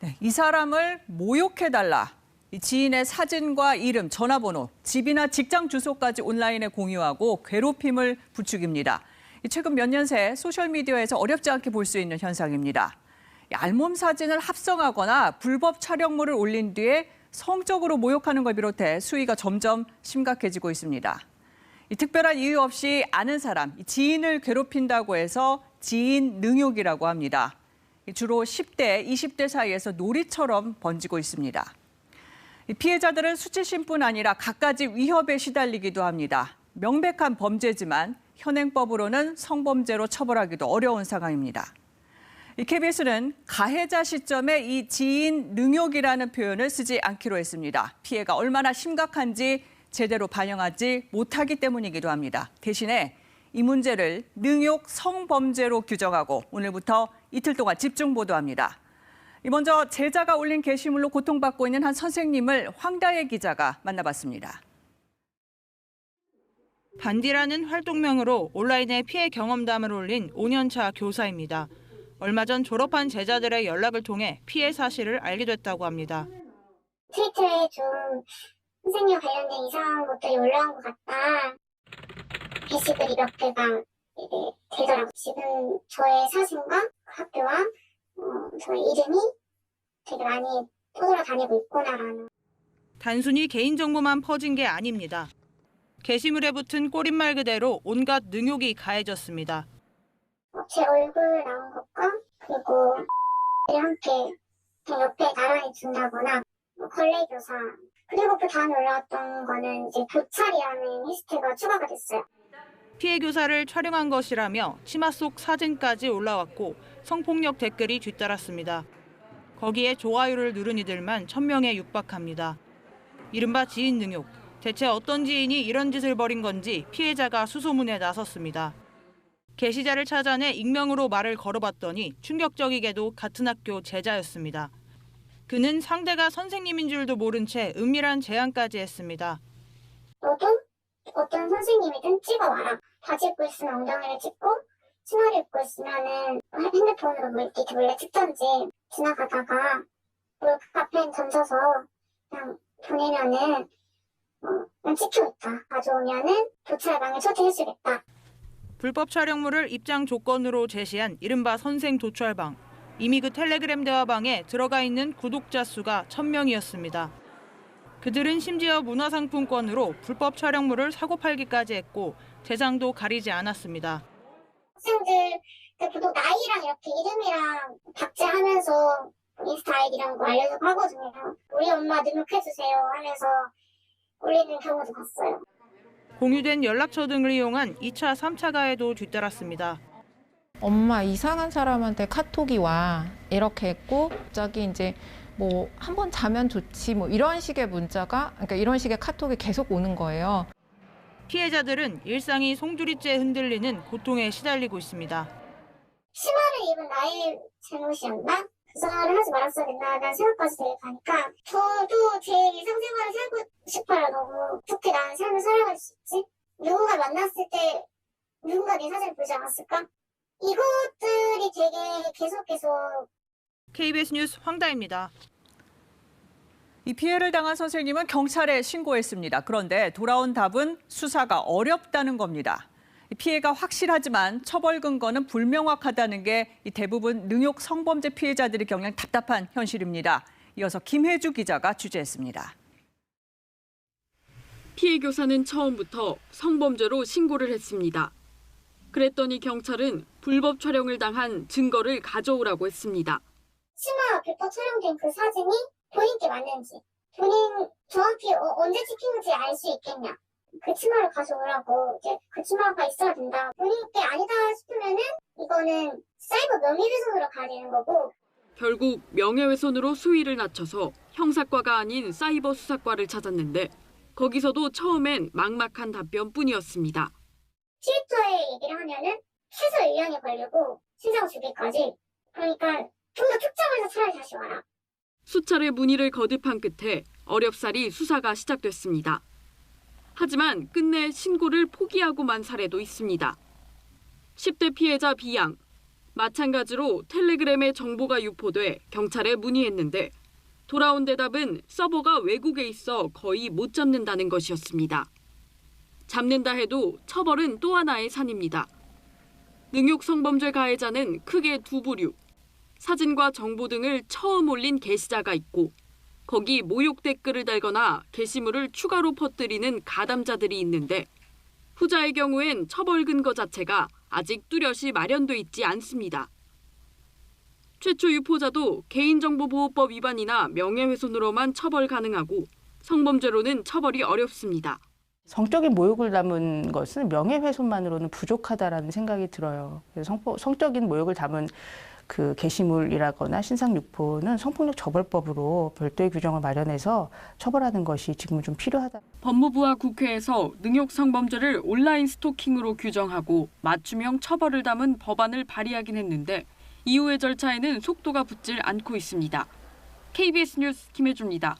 네, 이 사람을 모욕해달라. 이 지인의 사진과 이름, 전화번호, 집이나 직장 주소까지 온라인에 공유하고 괴롭힘을 부추깁니다. 이 최근 몇 년 새 소셜미디어에서 어렵지 않게 볼 수 있는 현상입니다. 이 알몸 사진을 합성하거나 불법 촬영물을 올린 뒤에 성적으로 모욕하는 걸 비롯해 수위가 점점 심각해지고 있습니다. 이 특별한 이유 없이 아는 사람, 이 지인을 괴롭힌다고 해서 지인 능욕이라고 합니다. 이 주로 10대, 20대 사이에서 놀이처럼 번지고 있습니다. 이 피해자들은 수치심뿐 아니라 갖가지 위협에 시달리기도 합니다. 명백한 범죄지만 현행법으로는 성범죄로 처벌하기도 어려운 상황입니다. 이 KBS는 가해자 시점에 이 지인 능욕이라는 표현을 쓰지 않기로 했습니다. 피해가 얼마나 심각한지 제대로 반영하지 못하기 때문이기도 합니다. 대신에 이 문제를 능욕 성범죄로 규정하고 오늘부터 이틀 동안 집중 보도합니다. 이 먼저 제자가 올린 게시물로 고통받고 있는 한 선생님을 황다혜 기자가 만나봤습니다. 반디라는 활동명으로 온라인에 피해 경험담을 올린 5년차 교사입니다. 얼마 전 졸업한 제자들의 연락을 통해 피해 사실을 알게 됐다고 합니다. 트위터에 좀 선생님 관련된 이상한 것들이 올라온 것 같다. 게시글이 몇 개가 되더라고. 지금 저의 사진과 학교와 어, 저의 이름이 되게 많이 떠돌아 다니고 있구나라는. 단순히 개인정보만 퍼진 게 아닙니다. 게시물에 붙은 꼬릿말 그대로 온갖 능욕이 가해졌습니다. 어, 제 얼굴 나온 것과 그리고 함께 옆에 나란히 준다거나 뭐 걸레교사 그리고 그 다음에 올라왔던 거는 이제 교찰이라는 리스트가 추가가 됐어요. 피해 교사를 촬영한 것이라며 치마 속 사진까지 올라왔고 성폭력 댓글이 뒤따랐습니다. 거기에 좋아요를 누른 이들만 1000명에 육박합니다. 이른바 지인 능욕. 대체 어떤 지인이 이런 짓을 벌인 건지 피해자가 수소문에 나섰습니다. 게시자를 찾아내 익명으로 말을 걸어봤더니 충격적이게도 같은 학교 제자였습니다. 그는 상대가 선생님인 줄도 모른 채 은밀한 제안까지 했습니다. 너도 어떤 선생님이든 찍어와라. 바지 입고 있으면 엉덩이를 찍고 치마를 입고 있으면은 핸드폰으로 뭐 이렇게 몰래 찍던지 지나가다가 물 카페인 던져서 그냥 보내면은 어, 그냥 찍혀 있다. 가져오면은 교찰방에 초대해주겠다. 불법 촬영물을 입장 조건으로 제시한 이른바 선생 도찰방. 이미 그 텔레그램 대화방에 들어가 있는 구독자 수가 1000명이었습니다. 그들은 심지어 문화상품권으로 불법 촬영물을 사고 팔기까지 했고 대상도 가리지 않았습니다. 학생들 그 구독 나이랑 이렇게 이름이랑 박제하면서 인스타 아이디 이런 거 알려주고 하거든요. 우리 엄마 등록해주세요 하면서 올리는 경우도 봤어요. 공유된 연락처 등을 이용한 2차, 3차 가해도 뒤따랐습니다. 엄마 이상한 사람한테 카톡이 와 이렇게 했고 갑자기 이제 뭐 한 번 자면 좋지 뭐 이런 식의 문자가 그러니까 이런 식의 카톡이 계속 오는 거예요. 피해자들은 일상이 송두리째 흔들리는 고통에 시달리고 있습니다. 치마를 입은 나의 잘못이었나? 그 생활을 하지 말았어야 된다는 생각까지 되게 가니까 저도 제 일상생활을 살고 싶어요 너무 어떻게 나는 삶을 살아갈 수 있지? 누군가 만났을 때 누군가 내 사진을 보지 않았을까? 이것들이 되게 계속 계속 KBS 뉴스 황다입니다. 이 피해를 당한 선생님은 경찰에 신고했습니다. 그런데 돌아온 답은 수사가 어렵다는 겁니다. 이 피해가 확실하지만 처벌 근거는 불명확하다는 게이 대부분 능욕 성범죄 피해자들이 겪는 답답한 현실입니다. 이어서 김혜주 기자가 취재했습니다. 피해 교사는 처음부터 성범죄로 신고를 했습니다. 그랬더니 경찰은 불법 촬영을 당한 증거를 가져오라고 했습니다. 치마 불법 촬영된 그 사진이 본인께 맞는지 본인 정확히 어- 언제 찍힌지 알 수 있겠냐. 그 치마를 가져오라고 이제 그 치마가 있어야 된다. 본인께 아니다 싶으면은 이거는 사이버 명예훼손으로 가야 되는 거고. 결국 명예훼손으로 수위를 낮춰서 형사과가 아닌 사이버 수사과를 찾았는데 거기서도 처음엔 막막한 답변뿐이었습니다. 트위터에 얘기를 하면은 최소 1년이 걸리고 신상 주기까지. 그러니까 좀 더 특정해서 차라리 다시 와라 수차례 문의를 거듭한 끝에 어렵사리 수사가 시작됐습니다. 하지만 끝내 신고를 포기하고 만 사례도 있습니다. 10대 피해자 B양. 마찬가지로 텔레그램에 정보가 유포돼 경찰에 문의했는데 돌아온 대답은 서버가 외국에 있어 거의 못 잡는다는 것이었습니다. 잡는다 해도 처벌은 또 하나의 산입니다. 능욕 성범죄 가해자는 크게 두 부류. 사진과 정보 등을 처음 올린 게시자가 있고 거기 모욕 댓글을 달거나 게시물을 추가로 퍼뜨리는 가담자들이 있는데 후자의 경우엔 처벌 근거 자체가 아직 뚜렷이 마련돼 있지 않습니다. 최초 유포자도 개인정보보호법 위반이나 명예훼손으로만 처벌 가능하고 성범죄로는 처벌이 어렵습니다. 성적인 모욕을 담은 것은 명예훼손만으로는 부족하다라는 생각이 들어요. 그래서 성, 성적인 모욕을 담은 그 게시물이라거나 신상유포는 성폭력 처벌법으로 별도의 규정을 마련해서 처벌하는 것이 지금은 좀 필요하다. 법무부와 국회에서 능욕 성범죄를 온라인 스토킹으로 규정하고 맞춤형 처벌을 담은 법안을 발의하긴 했는데 이후의 절차에는 속도가 붙질 않고 있습니다. KBS 뉴스 김혜주입니다.